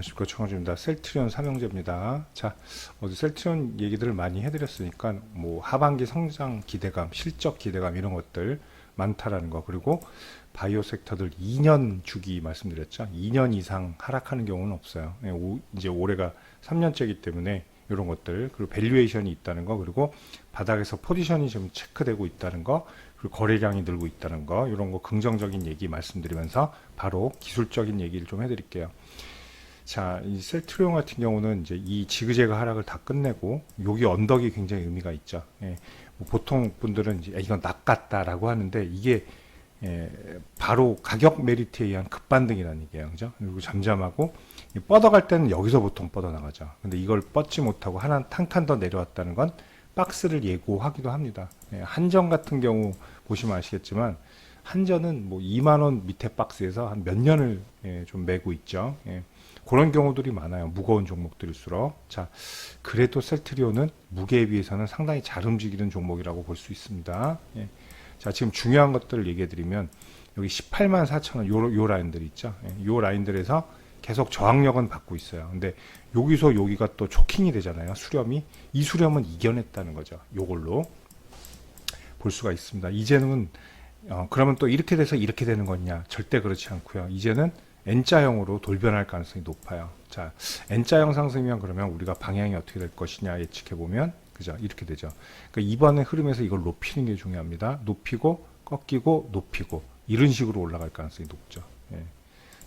주가 청와주입니다. 셀트리온 삼형제입니다. 자, 어제 셀트리온 얘기들을 많이 해드렸으니까 뭐 하반기 성장 기대감, 실적 기대감 이런 것들 많다라는 거 그리고 바이오 섹터들 2년 주기 말씀드렸죠. 2년 이상 하락하는 경우는 없어요. 예, 오- 이제 올해가 3년째이기 때문에 이런 것들 그리고 밸류에이션이 있다는 거 그리고 바닥에서 포지션이 좀 체크되고 있다는 거 그리고 거래량이 늘고 있다는 거 이런 거 긍정적인 얘기 말씀드리면서 바로 기술적인 얘기를 좀 해드릴게요. 자, 이 셀트리온 같은 경우는 이제 이 지그재그 하락을 다 끝내고 여기 언덕이 굉장히 의미가 있죠. 예, 뭐 보통 분들은 이제 야, 이건 낚았다라고 하는데 이게 예, 바로 가격 메리트에 의한 급반등이라는 얘기예요. 그죠? 그리고 잠잠하고 이 뻗어갈 때는 여기서 보통 뻗어나가죠. 근데 이걸 뻗지 못하고 하나 탄탄 더 내려왔다는 건 박스를 예고하기도 합니다. 예, 한전 같은 경우 보시면 아시겠지만 한전은 뭐 2만 원 밑에 박스에서 한 몇 년을 예, 좀 매고 있죠. 예, 그런 경우들이 많아요. 무거운 종목들일수록. 자, 그래도 셀트리온은 무게에 비해서는 상당히 잘 움직이는 종목이라고 볼 수 있습니다. 예. 자, 지금 중요한 것들을 얘기해 드리면 여기 18만 4천 원, 요, 요 라인들 있죠. 예, 요 라인들에서 계속 저항력은 받고 있어요. 근데 여기서 여기가 또 초킹이 되잖아요. 수렴이. 이 수렴은 이겨냈다는 거죠. 요걸로 볼 수가 있습니다. 이제는 어, 그러면 또 이렇게 돼서 이렇게 되는 거냐? 절대 그렇지 않고요. 이제는 N자형으로 돌변할 가능성이 높아요. 자, N자형 상승이면 그러면 우리가 방향이 어떻게 될 것이냐 예측해 보면 그죠? 이렇게 되죠. 그러니까 이번의 흐름에서 이걸 높이는 게 중요합니다. 높이고 꺾이고 높이고 이런 식으로 올라갈 가능성이 높죠. 예.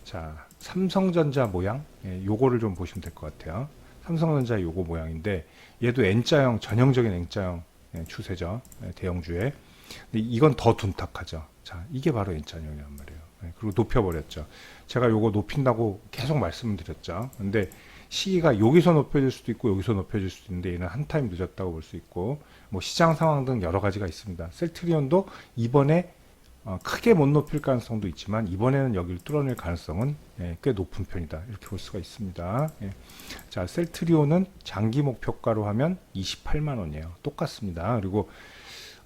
자, 삼성전자 모양, 예, 요거를 좀 보시면 될 것 같아요. 삼성전자 요거 모양인데 얘도 N자형 전형적인 N자형 예, 추세죠. 예, 대형주에. 근데 이건 더 둔탁하죠. 자, 이게 바로 N자형이란 말이에요. 예, 그리고 높여버렸죠. 제가 요거 높인다고 계속 말씀을 드렸죠. 근데 시기가 여기서 높여질 수도 있고 여기서 높여질 수도 있는데 얘는 한 타임 늦었다고 볼 수 있고 뭐 시장 상황 등 여러 가지가 있습니다. 셀트리온도 이번에 어, 크게 못 높일 가능성도 있지만 이번에는 여기를 뚫어낼 가능성은 예, 꽤 높은 편이다 이렇게 볼 수가 있습니다. 예. 자 셀트리온은 장기 목표가로 하면 28만 원이에요. 똑같습니다. 그리고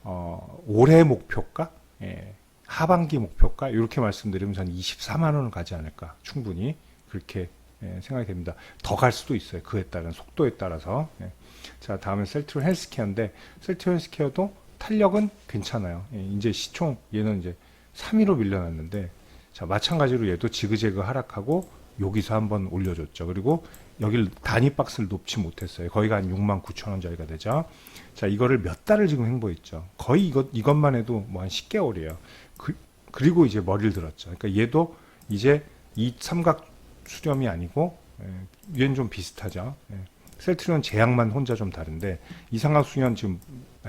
어, 올해 목표가 예, 하반기 목표가 이렇게 말씀드리면 전 24만 원을 가지 않을까 충분히 그렇게 예, 생각이 됩니다. 더 갈 수도 있어요. 그에 따른 속도에 따라서. 예. 자 다음은 셀트리온 헬스케어인데 셀트리온 헬스케어도 탄력은 괜찮아요. 예, 이제 시총 얘는 이제 3위로 밀려났는데 자 마찬가지로 얘도 지그재그 하락하고 여기서 한번 올려줬죠. 그리고 여기를 단위 박스를 높지 못했어요. 거의가 한 6만 9천 원짜리가 되죠. 자 이거를 몇 달을 지금 행보했죠. 거의 이것 이것만 해도 뭐 한 10개월이에요. 그, 그리고 이제 머리를 들었죠. 그러니까 얘도 이제 이 삼각 수렴이 아니고 예, 얘는 좀 비슷하죠. 예. 셀트리온 제약만 혼자 좀 다른데 이 삼각 수렴 지금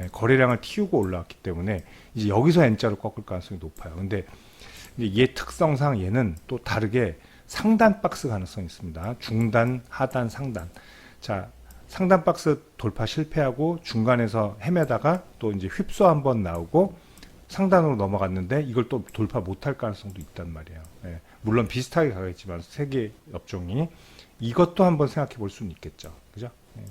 예, 거래량을 틔우고 올라왔기 때문에 이제 여기서 N자로 꺾을 가능성이 높아요. 근데 이제 얘 특성상 얘는 또 다르게 상단 박스 가능성이 있습니다. 중단, 하단, 상단. 자, 상단 박스 돌파 실패하고 중간에서 헤매다가 또 이제 휩소 한번 나오고 상단으로 넘어갔는데 이걸 또 돌파 못할 가능성도 있단 말이에요. 예, 물론 비슷하게 가겠지만 세 개 업종이 이것도 한번 생각해 볼 수는 있겠죠. 그죠? 예.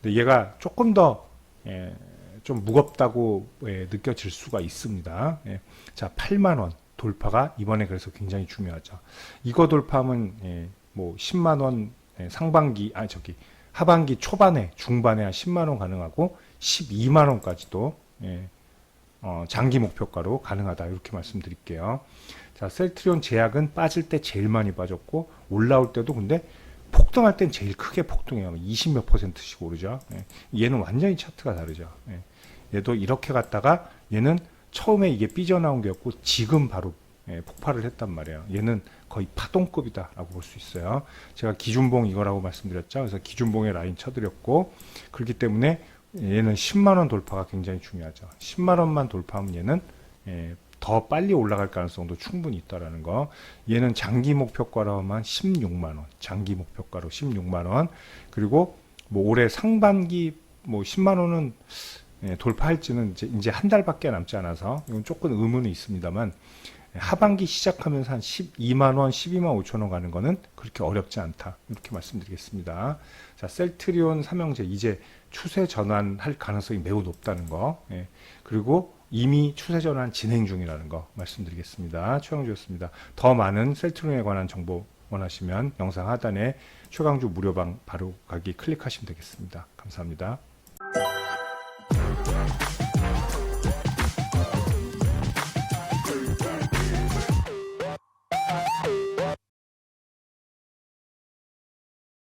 근데 얘가 조금 더 예, 좀 무겁다고 예, 느껴질 수가 있습니다. 예. 자, 8만 원 돌파가 이번에 그래서 굉장히 중요하죠. 이거 돌파하면 예, 뭐 10만 원 예, 상반기 아 저기 하반기 초반에 중반에 한 10만 원 가능하고 12만 원까지도 예, 어, 장기 목표가로 가능하다 이렇게 말씀드릴게요. 자, 셀트리온 제약은 빠질 때 제일 많이 빠졌고 올라올 때도 근데 폭등할 땐 제일 크게 폭등해요. 20몇 퍼센트씩 오르죠. 예. 얘는 완전히 차트가 다르죠. 예. 얘도 이렇게 갔다가 얘는 처음에 이게 삐져나온 게였고 지금 바로 예, 폭발을 했단 말이에요. 얘는 거의 파동급이다라고 볼 수 있어요. 제가 기준봉 이거라고 말씀드렸죠. 그래서 기준봉에 라인 쳐드렸고 그렇기 때문에 얘는 10만 원 돌파가 굉장히 중요하죠. 10만 원만 돌파하면 얘는 예, 더 빨리 올라갈 가능성도 충분히 있다라는 거. 얘는 장기 목표가로만 16만 원, 장기 목표가로 16만 원. 그리고 뭐 올해 상반기 뭐 10만 원은 예, 돌파할지는 이제, 이제 한 달밖에 남지 않아서 이건 조금 의문이 있습니다만 하반기 시작하면서 한 12만 원, 12만 5천 원 가는 거는 그렇게 어렵지 않다. 이렇게 말씀드리겠습니다. 자, 셀트리온 삼형제 이제 추세 전환할 가능성이 매우 높다는 거. 예. 그리고 이미 추세 전환 진행 중이라는 거 말씀드리겠습니다. 최영주였습니다. 더 많은 셀트리온에 관한 정보 원하시면 영상 하단에 최강주 무료방 바로 가기 클릭하시면 되겠습니다. 감사합니다.